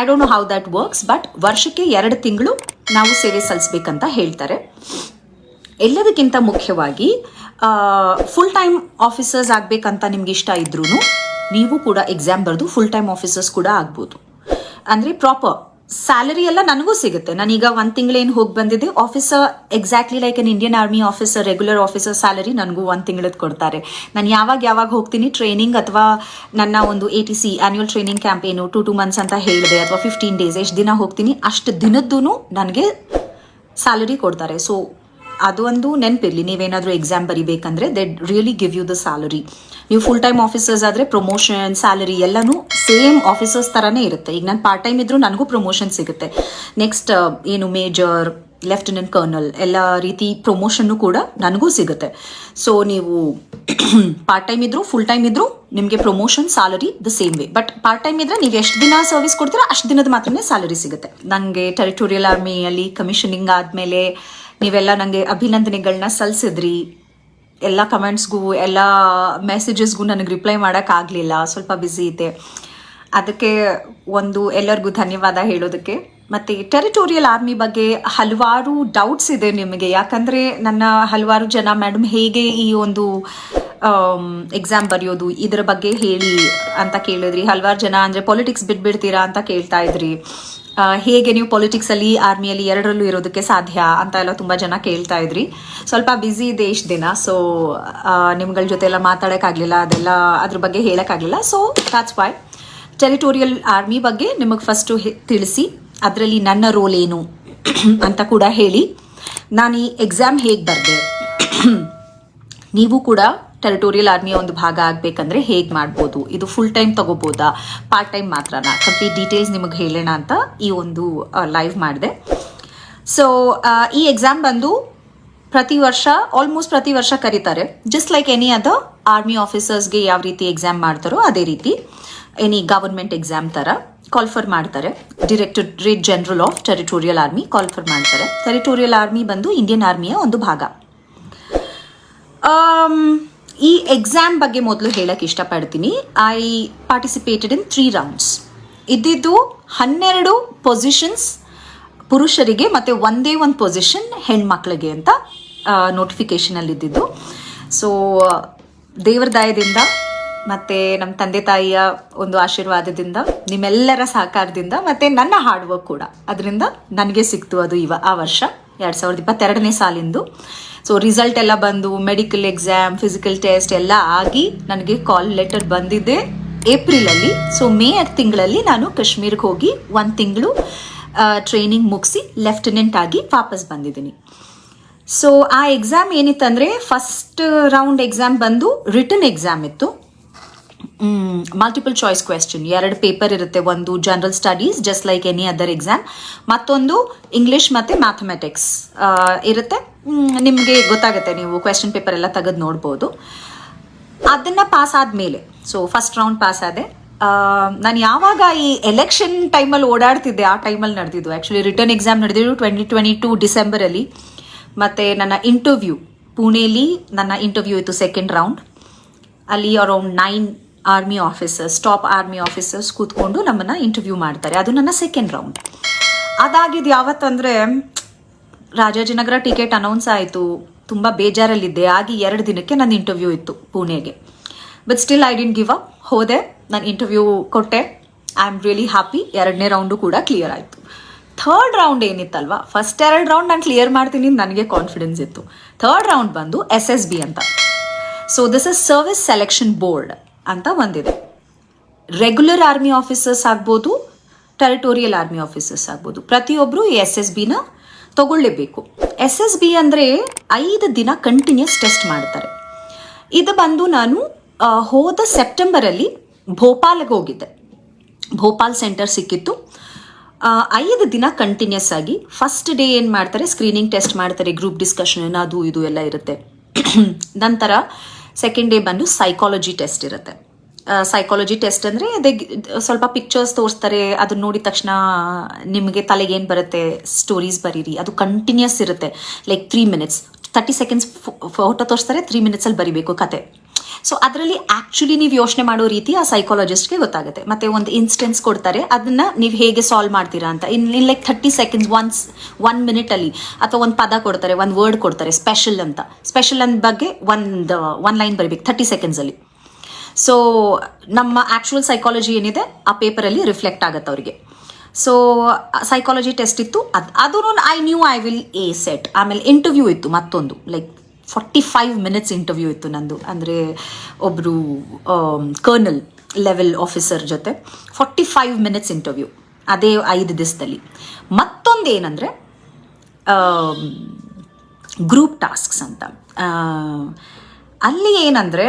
I don't know how that works but ವರ್ಷಕ್ಕೆ ಎರಡು ತಿಂಗಳು ನಾವು ಸೇವೆ ಸಲ್ಲಿಸ್ಬೇಕಂತ ಹೇಳ್ತಾರೆ. ಎಲ್ಲದಕ್ಕಿಂತ ಮುಖ್ಯವಾಗಿ ಫುಲ್ ಟೈಮ್ ಆಫೀಸರ್ಸ್ ಆಗಬೇಕಂತ ನಿಮ್ಗೆ ಇಷ್ಟ ಇದ್ರೂ ನೀವು ಕೂಡ ಎಕ್ಸಾಮ್ ಬರೆದು ಫುಲ್ ಟೈಮ್ ಆಫೀಸರ್ಸ್ ಕೂಡ ಆಗ್ಬೋದು. ಅಂದರೆ ಪ್ರಾಪರ್ ಸ್ಯಾಲರಿ ಎಲ್ಲ ನನಗೂ ಸಿಗುತ್ತೆ. ನಾನೀಗ ಒಂದು ತಿಂಗಳೇನು ಹೋಗಿ ಬಂದಿದ್ದೆ. Officer exactly like an Indian army officer regular officer salary ನನಗೂ ಒಂದು ತಿಂಗಳದ್ದು ಕೊಡ್ತಾರೆ. ನಾನು ಯಾವಾಗ ಯಾವಾಗ ಹೋಗ್ತೀನಿ ಟ್ರೈನಿಂಗ್ ಅಥವಾ ನನ್ನ ಒಂದು A T C annual training campaign to two months ಅಂತ ಹೇಳಿದೆ, ಅಥವಾ ಫಿಫ್ಟೀನ್ ಡೇಸ್ ಎಷ್ಟು ದಿನ ಹೋಗ್ತೀನಿ, ಅಷ್ಟು ದಿನದ್ದು ನನಗೆ ಸ್ಯಾಲರಿ ಕೊಡ್ತಾರೆ. ಸೊ ಅದು ಒಂದು ನೆನಪಿರಲಿ. ನೀವೇನಾದರೂ exam ಬರಿಬೇಕಂದ್ರೆ they really give you the salary ನೀವು ಫುಲ್ ಟೈಮ್ ಆಫೀಸರ್ಸ್ ಆದರೆ ಪ್ರಮೋಷನ್ ಸ್ಯಾಲರಿ ಎಲ್ಲನೂ ಸೇಮ್ ಆಫೀಸರ್ಸ್ ಥರನೇ ಇರುತ್ತೆ. ಈಗ ನಾನು ಪಾರ್ಟ್ ಟೈಮ್ ಇದ್ದರೂ ನನಗೂ ಪ್ರಮೋಷನ್ ಸಿಗುತ್ತೆ. ನೆಕ್ಸ್ಟ್ ಏನು ಮೇಜರ್ ಲೆಫ್ಟಿನೆಂಟ್ ಕರ್ನಲ್ ಎಲ್ಲ ರೀತಿ ಪ್ರಮೋಷನ್ನು ಕೂಡ ನನಗೂ ಸಿಗುತ್ತೆ. ಸೊ ನೀವು ಪಾರ್ಟ್ ಟೈಮ್ ಇದ್ರು ಫುಲ್ ಟೈಮ್ ಇದ್ರು ನಿಮಗೆ promotion salary the same way but part time ಇದ್ರೆ ನೀವು ಎಷ್ಟು ದಿನ ಸರ್ವಿಸ್ ಕೊಡ್ತೀರಾ ಅಷ್ಟು ದಿನದ ಮಾತ್ರನೇ ಸ್ಯಾಲರಿ ಸಿಗುತ್ತೆ. ನನಗೆ ಟೆರಿಟೋರಿಯಲ್ ಆರ್ಮಿಯಲ್ಲಿ ಕಮಿಷನಿಂಗ್ ಆದಮೇಲೆ ನೀವೆಲ್ಲ ನನಗೆ ಅಭಿನಂದನೆಗಳನ್ನ ಸಲ್ಲಿಸಿದ್ರಿ ಎಲ್ಲ ಕಮೆಂಟ್ಸ್ಗೂ ಎಲ್ಲ ಮೆಸೇಜಸ್ಗೂ ನನಗೆ ರಿಪ್ಲೈ ಮಾಡೋಕ್ಕಾಗಲಿಲ್ಲ ಸ್ವಲ್ಪ ಬ್ಯುಸಿ ಇದೆ ಅದಕ್ಕೆ ಒಂದು ಎಲ್ಲರಿಗೂ ಧನ್ಯವಾದ ಹೇಳೋದಕ್ಕೆ ಮತ್ತು ಟೆರಿಟೋರಿಯಲ್ ಆರ್ಮಿ ಬಗ್ಗೆ ಹಲವಾರು ಡೌಟ್ಸ್ ಇದೆ ನಿಮಗೆ. ಯಾಕಂದರೆ ನನ್ನ ಹಲವಾರು ಜನ ಮೇಡಮ್ ಹೇಗೆ ಈ ಒಂದು ಎಕ್ಸಾಮ್ ಬರೆಯೋದು, ಇದರ ಬಗ್ಗೆ ಹೇಳಿ ಅಂತ ಕೇಳಿದ್ರಿ. ಹಲವಾರು ಜನ ಅಂದರೆ ಪೊಲಿಟಿಕ್ಸ್ ಬಿಟ್ಬಿಡ್ತೀರಾ ಅಂತ ಕೇಳ್ತಾ ಇದ್ರಿ. ಹೇಗೆ ನೀವು ಪೊಲಿಟಿಕ್ಸಲ್ಲಿ ಆರ್ಮಿಯಲ್ಲಿ ಎರಡರಲ್ಲೂ ಇರೋದಕ್ಕೆ ಸಾಧ್ಯ ಅಂತ ಎಲ್ಲ ತುಂಬ ಜನ ಕೇಳ್ತಾ ಇದ್ರಿ. ಸ್ವಲ್ಪ ಬ್ಯುಸಿ ಇದೆ ಇಷ್ಟು ದಿನ ಸೊ ನಿಮ್ಗಳ ಜೊತೆ ಎಲ್ಲ ಮಾತಾಡೋಕ್ಕಾಗಲಿಲ್ಲ, ಅದೆಲ್ಲ ಅದ್ರ ಬಗ್ಗೆ ಹೇಳೋಕ್ಕಾಗಲಿಲ್ಲ. So that's why territorial army ಬಗ್ಗೆ ನಿಮಗೆ ಫಸ್ಟು ತಿಳಿಸಿ. ಅದರಲ್ಲಿ ನನ್ನ ರೋಲ್ ಏನು ಅಂತ ಕೂಡ ಹೇಳಿ, ನಾನು ಈ ಎಕ್ಸಾಮ್ ಹೇಗೆ ಬರೆದೆ? ನೀವು ಕೂಡ ಟೆರಿಟೋರಿಯಲ್ ಆರ್ಮಿಯ ಒಂದು ಭಾಗ ಆಗಬೇಕಂದ್ರೆ ಹೇಗೆ ಮಾಡ್ಬೋದು? ಇದು ಫುಲ್ ಟೈಮ್ ತಗೋಬೋದಾ? ಪಾರ್ಟ್ ಟೈಮ್ ಮಾತ್ರನಾ? ಕಂಪ್ಲೀಟ್ ಡೀಟೇಲ್ಸ್ ನಿಮಗೆ ಹೇಳೋಣ ಅಂತ ಈ ಒಂದು ಲೈವ್ ಮಾಡಿದೆ. ಸೊ ಈ ಎಕ್ಸಾಮ್ ಬಂದು ಪ್ರತಿ ವರ್ಷ ಆಲ್ಮೋಸ್ಟ್ ಪ್ರತಿ ವರ್ಷ ಕರೀತಾರೆ. Just like any other army ಆಫೀಸರ್ಸ್ಗೆ ಯಾವ ರೀತಿ ಎಕ್ಸಾಮ್ ಮಾಡ್ತಾರೋ ಅದೇ ರೀತಿ. ಎನಿ ಗವರ್ಮೆಂಟ್ ಎಕ್ಸಾಮ್ ಥರ ಕಾಲ್ಫರ್ ಮಾಡ್ತಾರೆ. Directorate general of territorial army call for ಮಾಡ್ತಾರೆ. ಟೆರಿಟೋರಿಯಲ್ ಆರ್ಮಿ ಬಂದು ಇಂಡಿಯನ್ ಆರ್ಮಿಯ ಒಂದು ಭಾಗ. ಆಮ್, ಈ ಎಕ್ಸಾಮ್ ಬಗ್ಗೆ ಮೊದಲು ಹೇಳಕ್ಕೆ ಇಷ್ಟಪಡ್ತೀನಿ. I participated in three rounds ಇದ್ದಿದ್ದು ಹನ್ನೆರಡು ಪೊಸಿಷನ್ಸ್ ಪುರುಷರಿಗೆ ಮತ್ತು ಒಂದೇ ಒಂದು ಪೊಸಿಷನ್ ಹೆಣ್ಮಕ್ಳಿಗೆ ಅಂತ ನೋಟಿಫಿಕೇಷನಲ್ಲಿ ಇದ್ದಿದ್ದು ಸೊ ದೇವರ ದಯದಿಂದ ಮತ್ತು ನಮ್ಮ ತಂದೆ ತಾಯಿಯ ಒಂದು ಆಶೀರ್ವಾದದಿಂದ, ನಿಮ್ಮೆಲ್ಲರ ಸಹಕಾರದಿಂದ, ಮತ್ತು ನನ್ನ ಹಾರ್ಡ್ ವರ್ಕ್ ಕೂಡ. ಅದರಿಂದ ನನಗೆ ಸಿಕ್ತು ಅದು ಇವ, ಆ ವರ್ಷ, ಎರಡು ಸಾವಿರದ ಇಪ್ಪತ್ತೆರಡನೇ ಸಾಲಿಂದು. ಸೊ ರಿಸಲ್ಟ್ ಎಲ್ಲ ಬಂದು ಮೆಡಿಕಲ್ ಎಕ್ಸಾಮ್ ಫಿಸಿಕಲ್ ಟೆಸ್ಟ್ ಎಲ್ಲ ಆಗಿ ನನಗೆ ಕಾಲ್ ಲೆಟರ್ ಬಂದಿದೆ ಏಪ್ರಿಲಲ್ಲಿ. ಸೊ ಮೇ ತಿಂಗಳಲ್ಲಿ ನಾನು ಕಾಶ್ಮೀರ್ಗೆ ಹೋಗಿ ಒಂದು ತಿಂಗಳು ಟ್ರೈನಿಂಗ್ ಮುಗಿಸಿ ಲೆಫ್ಟಿನೆಂಟ್ ಆಗಿ ವಾಪಸ್ ಬಂದಿದ್ದೀನಿ. ಸೊ ಆ ಎಕ್ಸಾಮ್ ಏನಿತ್ತಂದರೆ ಫಸ್ಟ್ ರೌಂಡ್ ಎಕ್ಸಾಮ್ ಬಂದು ರಿಟರ್ನ್ ಎಕ್ಸಾಮ್ ಇತ್ತು. ಮಲ್ಟಿಪಲ್ ಚಾಯ್ಸ್ ಕ್ವೆಶನ್ ಎರಡು ಪೇಪರ್ ಇರುತ್ತೆ, ಒಂದು general studies just like any other exam ಮತ್ತೊಂದು ಇಂಗ್ಲಿಷ್ ಮತ್ತು ಮ್ಯಾಥಮೆಟಿಕ್ಸ್ ಇರುತ್ತೆ. ನಿಮಗೆ ಗೊತ್ತಾಗುತ್ತೆ, ನೀವು ಕ್ವೆಶನ್ ಪೇಪರ್ ಎಲ್ಲ ತೆಗೆದು ನೋಡ್ಬೋದು. ಅದನ್ನು ಪಾಸ್ ಆದಮೇಲೆ ಸೊ ಫಸ್ಟ್ ರೌಂಡ್ ಪಾಸ್ ಆದೆ. ನಾನು ಯಾವಾಗ ಈ ಎಲೆಕ್ಷನ್ ಟೈಮಲ್ಲಿ ಓಡಾಡ್ತಿದ್ದೆ, ಆ ಟೈಮಲ್ಲಿ ನಡೆದಿದ್ದು. ಆ್ಯಕ್ಚುಲಿ ರಿಟರ್ನ್ ಎಕ್ಸಾಮ್ ನಡೆದಿದ್ದು ಟ್ವೆಂಟಿ ಟ್ವೆಂಟಿ ಟು ಡಿಸೆಂಬರಲ್ಲಿ ಮತ್ತು ನನ್ನ ಇಂಟರ್ವ್ಯೂ ಪುಣೆಯಲ್ಲಿ ನನ್ನ ಇಂಟರ್ವ್ಯೂ ಇತ್ತು ಸೆಕೆಂಡ್ ರೌಂಡ್ ಅಲ್ಲಿ around nine army officers top army officers ಕೂತ್ಕೊಂಡು ನಮ್ಮನ್ನು ಇಂಟರ್ವ್ಯೂ ಮಾಡ್ತಾರೆ. ಅದು ನನ್ನ ಸೆಕೆಂಡ್ ರೌಂಡ್ ಅದಾಗಿದ್ದು ಯಾವತ್ತಂದರೆ ರಾಜಾಜಿನಗರ ಟಿಕೆಟ್ ಅನೌನ್ಸ್ ಆಯಿತು. ತುಂಬ ಬೇಜಾರಲ್ಲಿದ್ದೆ. ಆಗಿ ಎರಡು ದಿನಕ್ಕೆ ನನ್ನ ಇಂಟರ್ವ್ಯೂ ಇತ್ತು ಪುಣೆಗೆ. But still I didn't give up ಹೋದೆ, ನಾನು ಇಂಟರ್ವ್ಯೂ ಕೊಟ್ಟೆ. ಐ ಆಮ್ ರಿಯಲಿ ಹ್ಯಾಪಿ ಎರಡನೇ ರೌಂಡು ಕೂಡ ಕ್ಲಿಯರ್ ಆಯಿತು. ಥರ್ಡ್ ರೌಂಡ್ ಏನಿತ್ತಲ್ವಾ? ಫಸ್ಟ್ ಎರಡು ರೌಂಡ್ ನಾನು ಕ್ಲಿಯರ್ ಮಾಡ್ತೀನಿ ನನಗೆ ಕಾನ್ಫಿಡೆನ್ಸ್ ಇತ್ತು. ಥರ್ಡ್ ರೌಂಡ್ ಬಂದು ಎಸ್ ಎಸ್ ಬಿ ಅಂತ. So this is service selection board ಅಂತ ಒಂದಿದೆ ರೆಗ್ಯುಲರ್ ಆರ್ಮಿ ಆಫೀಸರ್ಸ್ ಆಗ್ಬೋದು ಟೆರಿಟೋರಿಯಲ್ ಆರ್ಮಿ ಆಫೀಸರ್ಸ್ ಆಗ್ಬೋದು. ಪ್ರತಿಯೊಬ್ಬರು ಎಸ್ ಎಸ್ ಬಿನ ತಗೊಳ್ಳೇಬೇಕು ಎಸ್ ಎಸ್ ಬಿ ಅಂದರೆ ಐದು ದಿನ ಕಂಟಿನ್ಯೂಸ್ ಟೆಸ್ಟ್ ಮಾಡ್ತಾರೆ. ಇದು ಬಂದು ನಾನು ಹೋದ ಸೆಪ್ಟೆಂಬರಲ್ಲಿ ಭೋಪಾಲ್ಗೆ ಹೋಗಿದ್ದೆ. ಭೋಪಾಲ್ ಸೆಂಟರ್ ಸಿಕ್ಕಿತ್ತು. ಐದು ದಿನ ಕಂಟಿನ್ಯೂಸ್ ಆಗಿ ಫಸ್ಟ್ ಡೇ ಏನು ಮಾಡ್ತಾರೆ ಸ್ಕ್ರೀನಿಂಗ್ ಟೆಸ್ಟ್ ಮಾಡ್ತಾರೆ ಗ್ರೂಪ್ ಡಿಸ್ಕಷನ್ ಅದು ಇದು ಎಲ್ಲ ಇರುತ್ತೆ. ನಂತರ ಸೆಕೆಂಡ್ ಡೇ ಬಂದು ಸೈಕಾಲಜಿ ಟೆಸ್ಟ್ ಇರುತ್ತೆ. ಸೈಕಾಲಜಿ ಟೆಸ್ಟ್ ಅಂದರೆ ಅದೇ ಸ್ವಲ್ಪ ಪಿಕ್ಚರ್ಸ್ ತೋರಿಸ್ತಾರೆ, ಅದನ್ನ ನೋಡಿದ ತಕ್ಷಣ ನಿಮಗೆ ತಲೆಗೆ ಏನು ಬರುತ್ತೆ ಸ್ಟೋರೀಸ್ ಬರೀರಿ, ಅದು ಕಂಟಿನ್ಯೂಸ್ ಇರುತ್ತೆ like three minutes thirty seconds photo ತೋರಿಸ್ತಾರೆ ತ್ರೀ ಮಿನಿಟ್ಸಲ್ಲಿ ಬರಿಬೇಕು ಕತೆ. ಸೊ ಅದರಲ್ಲಿ ಆ್ಯಕ್ಚುಲಿ ನೀವು ಯೋಚನೆ ಮಾಡೋ ರೀತಿ ಆ ಸೈಕಾಲಜಿಸ್ಟ್ಗೆ ಗೊತ್ತಾಗುತ್ತೆ. ಮತ್ತೆ ಒಂದು ಇನ್ಸ್ಟೆನ್ಸ್ ಕೊಡ್ತಾರೆ, ಅದನ್ನ ನೀವು ಹೇಗೆ ಸಾಲ್ವ್ ಮಾಡ್ತೀರಾ ಅಂತ. In in like thirty seconds once one ಮಿನಿಟಲ್ಲಿ ಅಥವಾ ಒಂದು ಪದ ಕೊಡ್ತಾರೆ, ಒಂದು ವರ್ಡ್ ಕೊಡ್ತಾರೆ ಸ್ಪೆಷಲ್ ಅಂತ. ಸ್ಪೆಷಲ್ ಅಂದ ಬಗ್ಗೆ ಒಂದು ಒನ್ ಲೈನ್ ಬರೀಬೇಕು ಥರ್ಟಿ ಸೆಕೆಂಡ್ಸಲ್ಲಿ ಸೊ ನಮ್ಮ ಆ್ಯಕ್ಚುಯಲ್ ಸೈಕಾಲಜಿ ಏನಿದೆ, ಆ ಪೇಪರಲ್ಲಿ ರಿಫ್ಲೆಕ್ಟ್ ಆಗುತ್ತೆ ಅವರಿಗೆ. ಸೊ ಸೈಕಾಲಜಿ ಟೆಸ್ಟ್ ಇತ್ತು. ಅದು ಅದೂ I knew I will a set ಆಮೇಲೆ ಇಂಟರ್ವ್ಯೂ ಇತ್ತು ಮತ್ತೊಂದು. Like forty five minutes interview ಇತ್ತು ನಂದು. ಅಂದರೆ ಒಬ್ಬರು ಕರ್ನಲ್ ಲೆವೆಲ್ ಆಫೀಸರ್ ಜೊತೆ. ಫಾರ್ಟಿ ಫೈವ್ ಮಿನಿಟ್ಸ್ ಇಂಟರ್ವ್ಯೂ ಅದೇ ಐದು ದಿವಸದಲ್ಲಿ ಮತ್ತೊಂದು ಏನಂದರೆ ಗ್ರೂಪ್ ಟಾಸ್ಕ್ಸ್ ಅಂತ. ಅಲ್ಲಿ ಏನಂದರೆ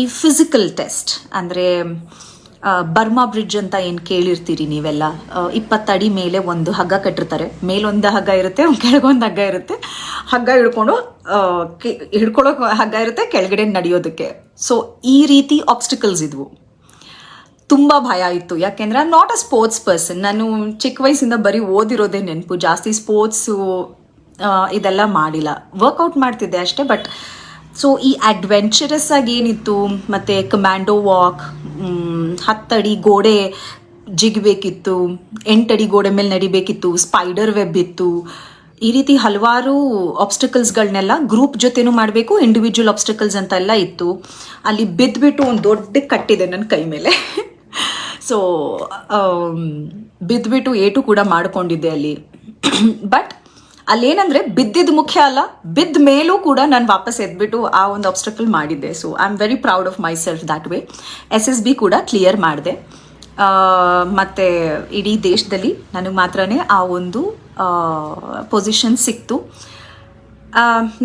ಈ ಫಿಸಿಕಲ್ ಟೆಸ್ಟ್ ಅಂದರೆ ಬರ್ಮಾ ಬ್ರಿಡ್ಜ್ ಅಂತ ಏನು ಕೇಳಿರ್ತೀರಿ ನೀವೆಲ್ಲ? ಇಪ್ಪತ್ತಡಿ ಮೇಲೆ ಒಂದು ಹಗ್ಗ ಕಟ್ಟಿರ್ತಾರೆ. ಮೇಲೊಂದು ಹಗ್ಗ ಇರುತ್ತೆ, ಕೆಳಗೊಂದು ಹಗ್ಗ ಇರುತ್ತೆ. ಹಗ್ಗ ಹಿಡ್ಕೊಂಡು ಹಿಡ್ಕೊಳ್ಳೋ ಹಗ್ಗ ಇರುತ್ತೆ, ಕೆಳಗಡೆ ನಡೆಯೋದಕ್ಕೆ. ಸೊ ಈ ರೀತಿ ಆಬ್ಸ್ಟಿಕಲ್ಸ್ ಇದ್ವು. ತುಂಬ ಭಯ ಇತ್ತು. ಯಾಕೆಂದ್ರೆ ನಾಟ್ ಅ ಸ್ಪೋರ್ಟ್ಸ್ ಪರ್ಸನ್ ನಾನು ಚಿಕ್ಕ ವಯಸ್ಸಿಂದ ಬರೀ ಓದಿರೋದೇ ನೆನಪು. ಜಾಸ್ತಿ ಸ್ಪೋರ್ಟ್ಸು ಇದೆಲ್ಲ ಮಾಡಿಲ್ಲ. ವರ್ಕೌಟ್ ಮಾಡ್ತಿದ್ದೆ ಅಷ್ಟೇ ಬಟ್ ಸೊ ಈ ಅಡ್ವೆಂಚರಸ್ ಆಗಿ ಏನಿತ್ತು? ಮತ್ತು ಕಮ್ಯಾಂಡೋ ವಾಕ್ ಹತ್ತಡಿ ಗೋಡೆ ಜಿಗಬೇಕಿತ್ತು, ಎಂಟಡಿ ಗೋಡೆ ಮೇಲೆ ನಡಿಬೇಕಿತ್ತು ಸ್ಪೈಡರ್ ವೆಬ್ ಇತ್ತು. ಈ ರೀತಿ ಹಲವಾರು ಆಬ್ಸ್ಟಕಲ್ಸ್ಗಳನ್ನೆಲ್ಲ ಗ್ರೂಪ್ ಜೊತೆನೂ ಮಾಡಬೇಕು ಇಂಡಿವಿಜುವಲ್ ಆಬ್ಸ್ಟಕಲ್ಸ್ ಅಂತ ಎಲ್ಲ ಇತ್ತು. ಅಲ್ಲಿ ಬಿದ್ದುಬಿಟ್ಟು ಒಂದು ದೊಡ್ಡ ಕಟ್ಟಿದೆ ನನ್ನ ಕೈ ಮೇಲೆ. ಸೊ ಬಿದ್ದುಬಿಟ್ಟು ಏಟು ಕೂಡ ಮಾಡಿಕೊಂಡಿದ್ದೆ ಅಲ್ಲಿ. ಬಟ್ ಅಲ್ಲೇನಂದ್ರೆ ಬಿದ್ದಿದ್ದು ಮುಖ್ಯ ಅಲ್ಲ, ಬಿದ್ದ ಮೇಲೂ ಕೂಡ ನಾನು ವಾಪಸ್ ಎದ್ಬಿಟ್ಟು ಆ ಒಂದು ಆಬ್ಸ್ಟಕಲ್ ಮಾಡಿದ್ದೆ. So I am very proud of myself that way S S B ಕೂಡ ಕ್ಲಿಯರ್ ಮಾಡಿದೆ. ಮತ್ತು ಇಡೀ ದೇಶದಲ್ಲಿ ನನಗೆ ಮಾತ್ರನೇ ಆ ಒಂದು ಪೊಸಿಷನ್ ಸಿಕ್ತು.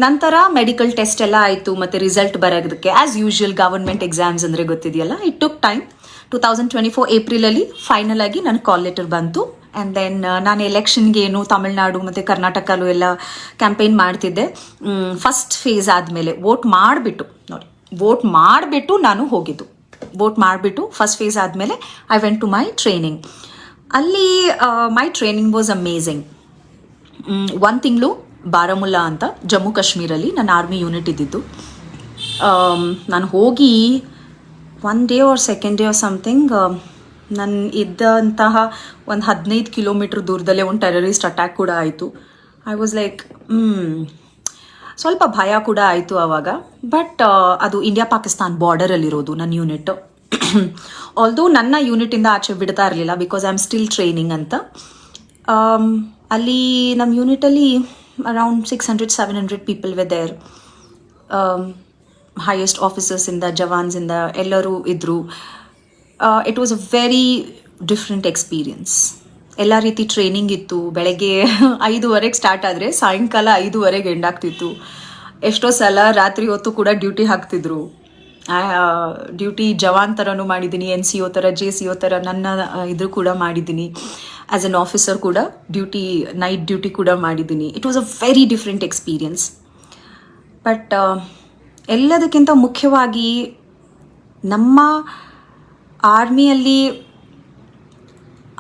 ನಂತರ ಮೆಡಿಕಲ್ ಟೆಸ್ಟ್ ಎಲ್ಲ ಆಯಿತು, ಮತ್ತು ರಿಸಲ್ಟ್ ಬರೋದಕ್ಕೆ. ಆ್ಯಸ್ ಯೂಶುವಲ್ ಗವರ್ಮೆಂಟ್ ಎಕ್ಸಾಮ್ಸ್ ಅಂದರೆ ಗೊತ್ತಿದೆಯಲ್ಲ it took time two thousand twenty four ಏಪ್ರಿಲಲ್ಲಿ final ಆಗಿ ನನ್ನ ಕಾಲ್ ಲೆಟರ್ ಬಂತು. ಆ್ಯಂಡ್ ದೆನ್ ನಾನು ಎಲೆಕ್ಷನ್ಗೆ ಏನು ತಮಿಳ್ನಾಡು ಮತ್ತು ಕರ್ನಾಟಕಲ್ಲು ಎಲ್ಲ ಕ್ಯಾಂಪೇನ್ ಮಾಡ್ತಿದ್ದೆ. ಫಸ್ಟ್ ಫೇಸ್ ಆದಮೇಲೆ ವೋಟ್ ಮಾಡಿಬಿಟ್ಟು, ನೋಡಿ ವೋಟ್ ಮಾಡಿಬಿಟ್ಟು ನಾನು ಹೋಗಿದ್ದು. ವೋಟ್ ಮಾಡಿಬಿಟ್ಟು ಫಸ್ಟ್ ಫೇಸ್ ಆದಮೇಲೆ I went to my training ಅಲ್ಲಿ ಮೈ ಟ್ರೈನಿಂಗ್ ವಾಸ್ ಅಮೇಝಿಂಗ್ ಒಂದು ತಿಂಗಳು ಬಾರಾಮುಲ್ಲಾ ಅಂತ ಜಮ್ಮು ಕಾಶ್ಮೀರಲ್ಲಿ ನನ್ನ ಆರ್ಮಿ ಯೂನಿಟ್ ಇದ್ದಿದ್ದು. ನಾನು ಹೋಗಿ one day or second day or something ನನ್ನ ಇದ್ದಂತಹ ಒಂದು ಹದಿನೈದು ಕಿಲೋಮೀಟ್ರ್ ದೂರದಲ್ಲೇ ಒಂದು ಟೆರರಿಸ್ಟ್ ಅಟ್ಯಾಕ್ ಕೂಡ ಆಯಿತು. ಐ ವಾಸ್ ಲೈಕ್ ಸ್ವಲ್ಪ ಭಯ ಕೂಡ ಆಯಿತು ಆವಾಗ ಬಟ್ ಅದು ಇಂಡಿಯಾ ಪಾಕಿಸ್ತಾನ್ ಬಾರ್ಡರಲ್ಲಿರೋದು ನನ್ನ ಯೂನಿಟ್ ಆಲ್ದೋ ನನ್ನ ಯೂನಿಟಿಂದ ಆಚೆ ಬಿಡ್ತಾ ಇರಲಿಲ್ಲ because I am still training ಅಂತ. ಆಮ್, ಅಲ್ಲಿ ನಮ್ಮ ಯೂನಿಟಲ್ಲಿ around six hundred seven hundred people were there highest ಆಫೀಸರ್ಸಿಂದ ಜವಾನ್ಸಿಂದ ಎಲ್ಲರೂ ಇದ್ದರು it was a very different experience ಎಲ್ಲ ರೀತಿ ಟ್ರೈನಿಂಗ್ ಇತ್ತು. ಬೆಳಗ್ಗೆ ಐದುವರೆಗೆ ಸ್ಟಾರ್ಟ್ ಆದರೆ ಸಾಯಂಕಾಲ ಐದುವರೆಗೆ ಎಂಡ್ ಆಗ್ತಿತ್ತು. ಎಷ್ಟೋ ಸಲ ರಾತ್ರಿ ಹೊತ್ತು ಕೂಡ ಡ್ಯೂಟಿ ಹಾಕ್ತಿದ್ರು. ಡ್ಯೂಟಿ ಜವಾನ್ ಥರನೂ ಮಾಡಿದ್ದೀನಿ ಎನ್ ಸಿ ಒ ಥರ ಜೆ ಸಿ ಒ ಥರ ನನ್ನ ಇದ್ರು ಇದು ಕೂಡ ಮಾಡಿದ್ದೀನಿ ಆ್ಯಸ್ ಎನ್ ಆಫೀಸರ್ ಕೂಡ ಡ್ಯೂಟಿ ನೈಟ್ ಡ್ಯೂಟಿ ಕೂಡ ಮಾಡಿದ್ದೀನಿ it was a very different experience but ಎಲ್ಲದಕ್ಕಿಂತ ಮುಖ್ಯವಾಗಿ ನಮ್ಮ ಆರ್ಮಿಯಲ್ಲಿ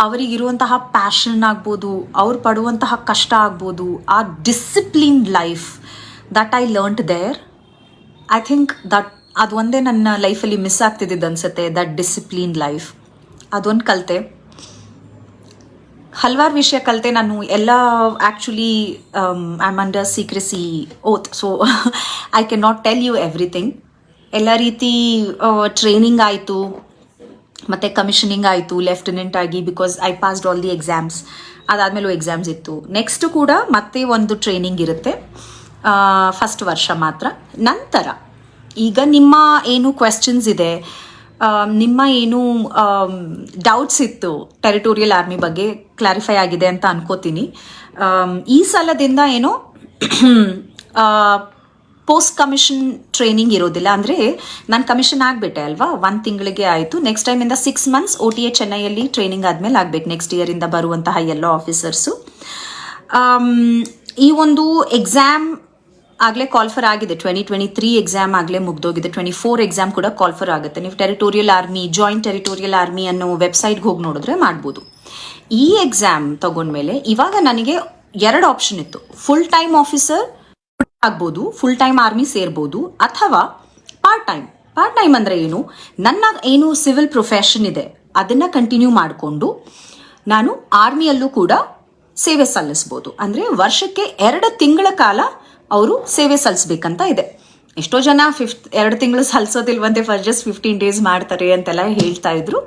ಅವರಿಗಿರುವಂತಹ ಪ್ಯಾಷನ್ ಆಗ್ಬೋದು, ಅವ್ರು ಪಡುವಂತಹ ಕಷ್ಟ ಆಗ್ಬೋದು, ಆ discipline life that I learnt there I think that ಅದು ಒಂದೇ ನನ್ನ ಲೈಫಲ್ಲಿ ಮಿಸ್ ಆಗ್ತಿದ್ದಿದ್ದು ಅನ್ಸುತ್ತೆ ದಟ್ ಡಿಸಿಪ್ಲಿನ್ ಲೈಫ್ ಅದೊಂದು ಕಲಿತೆ. ಹಲವಾರು ವಿಷಯ ಕಲಿತೆ ನಾನು ಎಲ್ಲ actually I am under secrecy oath so I can not tell you everything ಎಲ್ಲ ರೀತಿ ಟ್ರೈನಿಂಗ್ ಆಯಿತು. ಮತ್ತು ಕಮಿಷನಿಂಗ್ ಆಯಿತು ಲೆಫ್ಟಿನೆಂಟ್ ಆಗಿ because I passed all the exams ಅದಾದಮೇಲೂ exams ಇತ್ತು. ನೆಕ್ಸ್ಟ್ ಕೂಡ ಮತ್ತೆ ಒಂದು ಟ್ರೈನಿಂಗ್ ಇರುತ್ತೆ. ಫಸ್ಟ್ ವರ್ಷ ಮಾತ್ರ. ನಂತರ, ಈಗ ನಿಮ್ಮ ಏನು ಕ್ವೆಶ್ಚನ್ಸ್ ಇದೆ? ನಿಮ್ಮ ಏನು ಡೌಟ್ಸ್ ಇತ್ತು ಟೆರಿಟೋರಿಯಲ್ ಆರ್ಮಿ ಬಗ್ಗೆ? ಕ್ಲಾರಿಫೈ ಆಗಿದೆ ಅಂತ ಅನ್ಕೋತೀನಿ. ಈ ಸಲದಿಂದ ಏನೋ ಪೋಸ್ಟ್ ಕಮಿಷನ್ ಟ್ರೈನಿಂಗ್ ಇರೋದಿಲ್ಲ ಅಂದರೆ ನಾನು ಕಮಿಷನ್ ಆಗಿಬಿಟ್ಟೆ ಅಲ್ವಾ? ಒಂದು ತಿಂಗಳಿಗೆ ಆಯಿತು. Next ಟೈಮಿಂದ six months O T A ಚೆನ್ನೈಯಲ್ಲಿ training ಆದಮೇಲೆ ಆಗಬೇಕು ನೆಕ್ಸ್ಟ್ ಇಯರಿಂದ ಬರುವಂತಹ ಎಲ್ಲ ಆಫೀಸರ್ಸು ಈ ಒಂದು ಎಕ್ಸಾಮ್ ಆಗಲೇ ಕಾಲ್ಫರ್ ಆಗಿದೆ. ಟ್ವೆಂಟಿ ಟ್ವೆಂಟಿ ತ್ರೀ ಎಕ್ಸಾಮ್ ಆಗಲೇ ಮುಗ್ದೋಗಿದೆ. ಟ್ವೆಂಟಿ ಫೋರ್ ಎಕ್ಸಾಮ್ ಕೂಡ ಕಾಲ್ಫರ್ ಆಗುತ್ತೆ. ನೀವು territorial army join territorial army ಅನ್ನೋ ವೆಬ್ಸೈಟ್ಗೆ ಹೋಗಿ ನೋಡಿದ್ರೆ ಮಾಡ್ಬೋದು. ಈ ಎಕ್ಸಾಮ್ ತಗೊಂಡ್ಮೇಲೆ ಇವಾಗ ನನಗೆ ಎರಡು ಆಪ್ಷನ್ ಇತ್ತು. ಫುಲ್ ಟೈಮ್ ಆಫೀಸರ್ ಆಗ್ಬೋದು ಫುಲ್ ಟೈಮ್ ಆರ್ಮಿ ಸೇರ್ಬೋದು, ಅಥವಾ ಪಾರ್ಟ್ ಟೈಮ್ ಪಾರ್ಟ್ ಟೈಮ್ ಅಂದರೆ ಏನು? ನನ್ನ ಏನು ಸಿವಿಲ್ ಪ್ರೊಫೆಷನ್ ಇದೆ, ಅದನ್ನು ಕಂಟಿನ್ಯೂ ಮಾಡಿಕೊಂಡು ನಾನು ಆರ್ಮಿಯಲ್ಲೂ ಕೂಡ ಸೇವೆ ಸಲ್ಲಿಸ್ಬೋದು. ಅಂದರೆ ವರ್ಷಕ್ಕೆ ಎರಡು ತಿಂಗಳ ಕಾಲ ಅವರು ಸೇವೆ ಸಲ್ಲಿಸ್ಬೇಕಂತ ಇದೆ. ಎಷ್ಟೋ ಜನ ಫಿಫ್ತ್ ಎರಡು ತಿಂಗಳು ಸಲ್ಲಿಸೋದಿಲ್ವಂತೆ ಫಸ್ಟ್ ಜಸ್ಟ್ ಫಿಫ್ಟೀನ್ ಡೇಸ್ ಮಾಡ್ತಾರೆ ಅಂತೆಲ್ಲ ಹೇಳ್ತಾ ಇದ್ರು.